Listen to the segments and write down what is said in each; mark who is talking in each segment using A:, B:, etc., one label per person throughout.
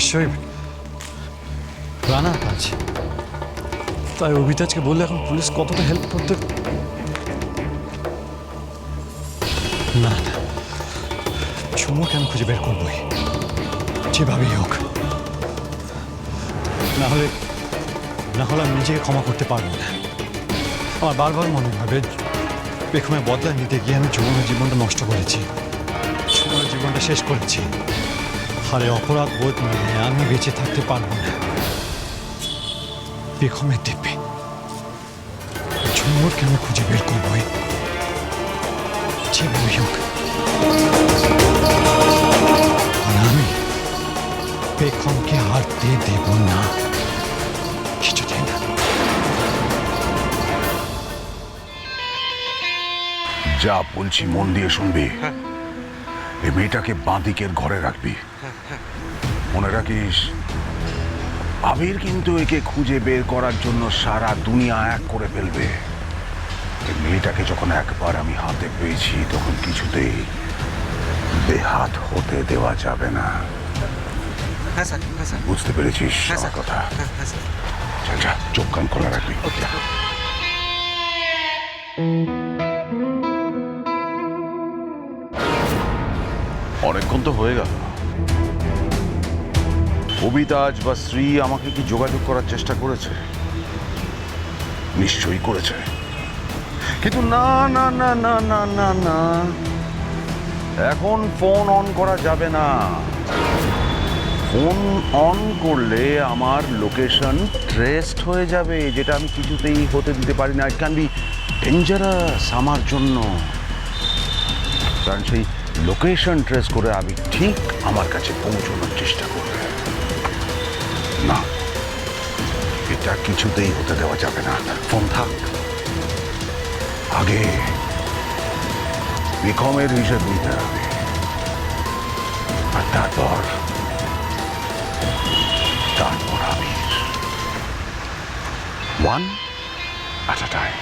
A: নিশ্চয়ই। রানার কাজ তাই অভিতাজকে বললে এখন পুলিশ কতটা হেল্প করতে না না। ঝুমুরকে আমি খুঁজে বের করবই? যেভাবেই হোক। না হলে না হলে আমি নিজেকে ক্ষমা করতে পারব না। আমার বারবার মনে হবে পেখমে বদলা নিতে গিয়ে আমি ঝুমুরের জীবনটা নষ্ট করেছি। ঝুমুরের জীবনটা শেষ করেছি। আরে অপরাধ বোধ নিয়ে আমি বেঁচে থাকতে পারব না। পেখমের দিব্যে ঝুমুরকে আমি খুঁজে বের করবোই যেভাবেই হোক। আর আমি পেখমকে হারতে দেব না। কিছুতেই না।
B: যা বলছি মন দিয়ে শুনবি। এই মেয়েটাকে বাঁদিকের ঘরে রাখবি। মনে রাখিস? আবির কিন্তু একে খুঁজে বের করার জন্য সারা দুনিয়া এক করে ফেলবে। এই মেয়েটাকে যখন একবার আমি হাতে পেয়েছি তখন কিছুতেই বেহাত হতে দেওয়া যাবে না।
C: হ্যাঁ হ্যাঁ
B: বুঝতে পেরেছিস
C: হ্যাঁ
B: কথা? চোখ কান খোলা রাখবি। যা। অনেকক্ষণ তো হয়ে গেল। কবিতাজ বা শ্রী আমাকে কি যোগাযোগ করার চেষ্টা করেছে? নিশ্চয়ই করেছে। কিন্তু না না না না না না না। এখন ফোন অন করা যাবে না। ফোন অন করলে আমার লোকেশন ট্রেসড হয়ে যাবে, যেটা আমি কিছুতেই হতে দিতে পারি না। ইট ক্যান বি ডেঞ্জারাস আমার জন্য। কারণ সেই লোকেশন ট্রেস করে আমি ঠিক আমার কাছে পৌঁছানোর চেষ্টা করবে। না, এটা কিছুতেই হতে দেওয়া যাবে না। ফোন থাক। আগে বিকমের হিসেব নিতে হবে। আর তারপর তারপর আমি one at a time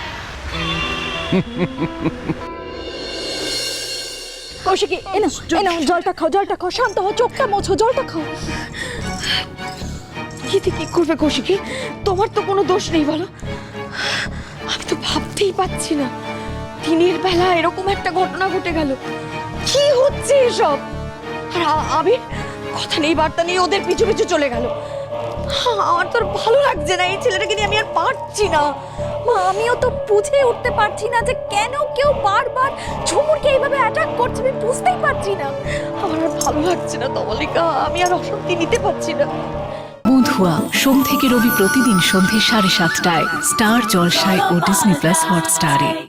D: Kaushiki এনো এনো জলটা খাও জলটা খাও, শান্ত হও, চোখটা মোছো, জলটা খাও। কি কি করবে কৌশিকি? তোমার তো কোনো দোষ নেই, বলো। আমি তো ভাবতেই পাচ্ছি না। দিনের বেলা এরকম একটা ঘটনা ঘটে গেল। কি হচ্ছে এসব? আর আবির, কথা নেই, বার্তা নেই, ওদের পিছু পিছু চলে গেল। আমার তো আর ভালো লাগছে না, এই ছেলেটাকে নিয়ে আমি আর পারছি না। মা, আমিও তো বুঝে উঠতে পারছি না যে কেন কেউ বারবার ঝুমুরকে এইভাবে অ্যাটাক করছে, আমি বুঝতেই পারছি না। আমার আর ভালো লাগছে না, তবলিকা, আমি আর অশান্তি নিতে পারছি না।
E: বন্ধুয়া, সোম থেকে রবি প্রতিদিন সন্ধে সাড়ে সাতটায়, স্টার জলসায় ও ডিসনি প্লাস হটস্টারে।